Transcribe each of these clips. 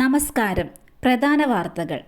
നമസ്കാരം. പ്രധാന വാർത്തകൾ.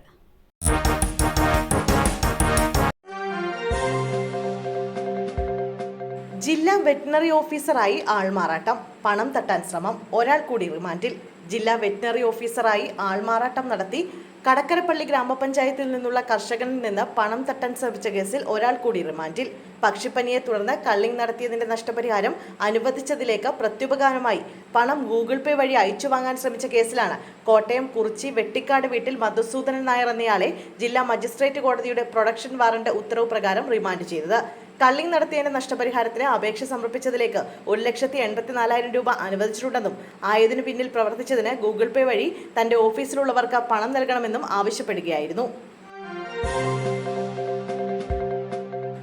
ജില്ലാ വെറ്റിനറി ഓഫീസറായി ആൾമാറാട്ടം. പണം തട്ടാൻ ശ്രമം. ഒരാൾ കൂടി റിമാൻഡിൽ. ജില്ലാ വെറ്റിനറി ഓഫീസറായി ആൾമാറാട്ടം നടത്തി കടക്കരപ്പള്ളി ഗ്രാമപഞ്ചായത്തിൽ നിന്നുള്ള കർഷകനിൽ നിന്ന് പണം തട്ടാൻ ശ്രമിച്ച കേസിൽ ഒരാൾ കൂടി റിമാൻഡിൽ. പക്ഷിപ്പനിയെ തുടർന്ന് കള്ളിംഗ് നടത്തിയതിന്റെ നഷ്ടപരിഹാരം അനുവദിച്ചതിലേക്ക് പ്രത്യുപകാരമായി. പണം ഗൂഗിൾ പേ വഴി അയച്ചു വാങ്ങാൻ ശ്രമിച്ച കേസിലാണ് കോട്ടയം കുറിച്ചി വെട്ടിക്കാട് വീട്ടിൽ മധുസൂദനൻ നായർ എന്നയാളെ ജില്ലാ മജിസ്ട്രേറ്റ് കോടതിയുടെ പ്രൊഡക്ഷൻ വാറന്റ് ഉത്തരവ് പ്രകാരം റിമാൻഡ് ചെയ്തത്. കള്ളിംഗ് നടത്തിയതിന്റെ നഷ്ടപരിഹാരത്തിന് അപേക്ഷ സമർപ്പിച്ചതിലേക്ക് ഒരു ലക്ഷത്തി എൺപത്തിനാലായിരം രൂപ അനുവദിച്ചിട്ടുണ്ടെന്നും ആയതിനു പിന്നിൽ പ്രവർത്തിച്ചതിന് ഗൂഗിൾ പേ വഴി തന്റെ ഓഫീസിലുള്ളവർക്ക് പണം നൽകണമെന്നും ആവശ്യപ്പെടുകയായിരുന്നു.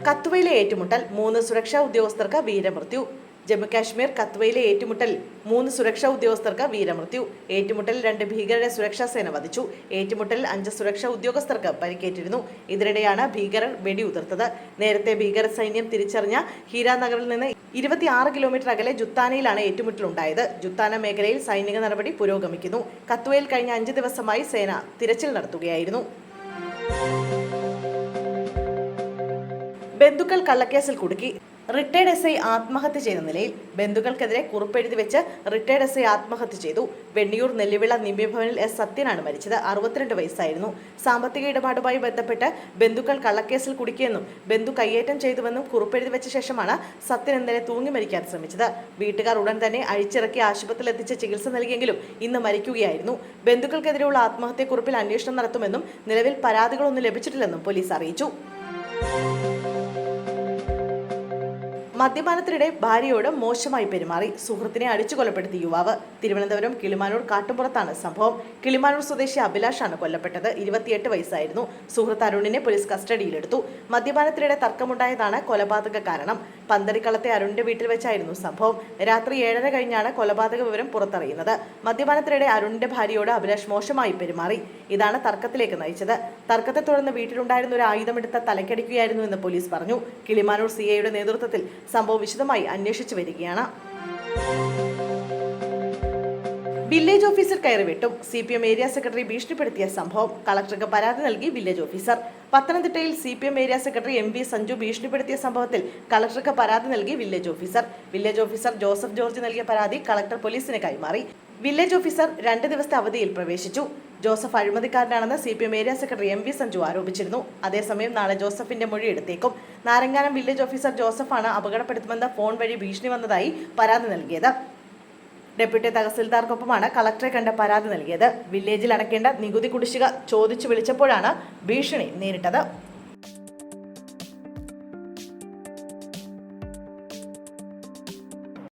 കത്തുവയിലെ ഏറ്റുമുട്ടൽ മൂന്ന് സുരക്ഷാ ഉദ്യോഗസ്ഥർക്ക് വീരമൃത്യു. ജമ്മുകാശ്മീർ കത്വയിലെ ഏറ്റുമുട്ടൽ മൂന്ന് സുരക്ഷാ ഉദ്യോഗസ്ഥർക്ക് വീരമൃത്യു. ഏറ്റുമുട്ടലിൽ രണ്ട് ഭീകരരെ സുരക്ഷാ സേന വധിച്ചു. ഏറ്റുമുട്ടലിൽ അഞ്ച് സുരക്ഷാ ഉദ്യോഗസ്ഥർക്ക് പരിക്കേറ്റിരുന്നു. ഇതിനിടെയാണ് ഭീകരർ വെടിയുതിർത്തത്. നേരത്തെ ഭീകര സൈന്യം തിരിച്ചറിഞ്ഞ ഹീരാനഗറിൽ നിന്ന് ഇരുപത്തിയാറ് കിലോമീറ്റർ അകലെ ജുത്താനയിലാണ് ഏറ്റുമുട്ടലുണ്ടായത്. ജുത്താന മേഖലയിൽ സൈനിക നടപടി പുരോഗമിക്കുന്നു. കത്വയിൽ കഴിഞ്ഞ അഞ്ച് ദിവസമായി സേന തിരച്ചിൽ നടത്തുകയായിരുന്നു. ബന്ധുക്കൾ കള്ളക്കേസിൽ കുടുക്കി. റിട്ടയർഡ് എസ് ഐ ആത്മഹത്യ ചെയ്ത നിലയിൽ ബന്ധുക്കൾക്കെതിരെ കുറിപ്പെഴുതി വെച്ച് റിട്ടയർഡ് എസ് ഐ ആത്മഹത്യ ചെയ്തു. വെണ്ണിയൂർ നെല്ലിവിള നിമ്യഭവനിൽ എസ് സത്യനാണ് മരിച്ചത്. അറുപത്തിരണ്ട് വയസ്സായിരുന്നു. സാമ്പത്തിക ഇടപാടുമായി ബന്ധപ്പെട്ട് ബന്ധുക്കൾ കള്ളക്കേസിൽ കുടുക്കിയെന്നും ബന്ധു കയ്യേറ്റം ചെയ്തുവെന്നും കുറിപ്പെഴുതി വെച്ച ശേഷമാണ് സത്യൻ ഇന്നലെ തൂങ്ങി മരിക്കാൻ ശ്രമിച്ചത്. വീട്ടുകാർ ഉടൻ തന്നെ അഴിച്ചിറക്കി ആശുപത്രിയിൽ എത്തിച്ച് ചികിത്സ നൽകിയെങ്കിലും ഇന്ന് മരിക്കുകയായിരുന്നു. ബന്ധുക്കൾക്കെതിരെയുള്ള ആത്മഹത്യക്കുറിപ്പിൽ അന്വേഷണം നടത്തുമെന്നും നിലവിൽ പരാതികളൊന്നും ലഭിച്ചിട്ടില്ലെന്നും പോലീസ് അറിയിച്ചു. മദ്യപാനത്തിനിടെ ഭാര്യയോട് മോശമായി പെരുമാറി. സുഹൃത്തിനെ അടിച്ചു കൊലപ്പെടുത്തി യുവാവ്. തിരുവനന്തപുരം കിളിമാനൂർ കാട്ടുംപുറത്താണ് സംഭവം. കിളിമാനൂർ സ്വദേശി അഭിലാഷാണ് കൊല്ലപ്പെട്ടത്. ഇരുപത്തിയെട്ട് വയസ്സായിരുന്നു. സുഹൃത്ത് അരുണിനെ പോലീസ് കസ്റ്റഡിയിലെടുത്തു. മദ്യപാനത്തിനിടെ തർക്കമുണ്ടായതാണ് കൊലപാതക കാരണം. പന്തരിക്കളത്തെ അരുണിന്റെ വീട്ടിൽ വെച്ചായിരുന്നു സംഭവം. രാത്രി ഏഴര കഴിഞ്ഞാണ് കൊലപാതക വിവരം പുറത്തറിയുന്നത്. മദ്യപാനത്തിനിടെ അരുണിന്റെ ഭാര്യയോട് അഭിലാഷ് മോശമായി പെരുമാറി. ഇതാണ് തർക്കത്തിലേക്ക് നയിച്ചത്. തർക്കത്തെ തുടർന്ന് വീട്ടിലുണ്ടായിരുന്ന ഒരു ആയുധമെടുത്ത തലക്കടിക്കുകയായിരുന്നു എന്ന് പോലീസ് പറഞ്ഞു. കിളിമാനൂർ സി ഐയുടെ നേതൃത്വത്തിൽ സംഭവം വിശദമായി അന്വേഷിച്ചു വരികയാണ്. വില്ലേജ് ഓഫീസർ കയറി വെട്ടും C P M area secretary ഭീഷണിപ്പെടുത്തിയ സംഭവം. കളക്ടർക്ക് പരാതി നൽകി വില്ലേജ് ഓഫീസർ. പത്തനംതിട്ടയിൽ C P M area secretary M V Sanju ഭീഷണിപ്പെടുത്തിയ സംഭവത്തിൽ കളക്ടർക്ക് പരാതി നൽകി village officer. Village officer Joseph George നൽകിയ പരാതി കളക്ടർ പോലീസിന് കൈമാറി. വില്ലേജ് ഓഫീസർ രണ്ട് ദിവസത്തെ അവധിയിൽ പ്രവേശിച്ചു. Joseph അഴിമതിക്കാരനാണെന്ന് C P M area secretary M V Sanju ആരോപിച്ചിരുന്നു. അതേസമയം നാളെ ജോസഫിന്റെ മൊഴി എടുത്തേക്കും. നാരങ്ങാനം വില്ലേജ് ഓഫീസർ ജോസഫാണ് അപകടപ്പെടുത്തുമെന്ന് ഫോൺ വഴി ഭീഷണി വന്നതായി പരാതി നൽകിയത്. ഡെപ്യൂട്ടി തഹസിൽദാർക്കൊപ്പമാണ് കളക്ടറെ കണ്ട പരാതി നൽകിയത്. വില്ലേജിൽ അടക്കേണ്ട നികുതി കുടിശ്ശിക ചോദിച്ചു വിളിച്ചപ്പോഴാണ് ഭീഷണി നേരിട്ടത്.